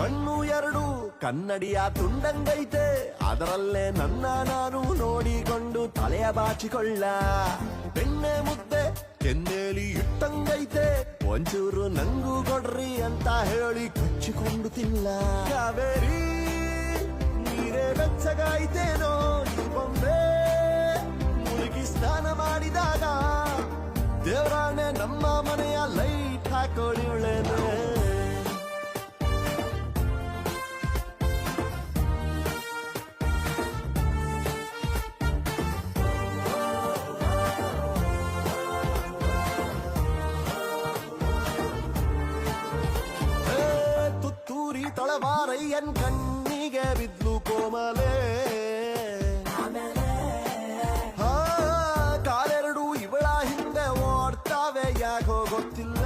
ಕಣ್ಣು ಎರಡು, ಕನ್ನಡಿಯ ತುಂಡಂಗೈತೆ. ಅದರಲ್ಲೇ ನನ್ನ ನಾನು ನೋಡಿಕೊಂಡು ತಲೆಯ ಬಾಚಿಕೊಳ್ಳ. ಬೆಣ್ಣೆ ಮುದ್ದೆ, ಕೆನ್ನೇಲಿ ಇಟ್ಟಂಗೈತೆ. ಒಂಚೂರು ನಂಗೂ ಕೊಡ್ರಿ ಅಂತ ಹೇಳಿ ಕಚ್ಚಿಕೊಂಡು ತಿನ್ನ. ಕಾವೇರಿ, ನೀರೇ ಬೆಚ್ಚಗಾಯ್ತೇನೋ? ಬೊಂಬೆ ಮುಳುಗಿ ಸ್ನಾನ ಮಾಡಿದಾಗ ದೇವರಾಣೆ ನಮ್ಮ ಮನೆಯ ಲೈಟ್ ಹಾಕೊಳ್ಳಿ ತೊಳವಾರೈ ಎನ್ ಕಣ್ಣಿಗೆ ಬಿದ್ಲು ಕೋಮಲೆ ಕಾಲೆರಡು ಇವಳ ಹಿಂದೆ ಓಡ್ತಾವೆ ಯಾಕೋ ಗೊತ್ತಿಲ್ಲ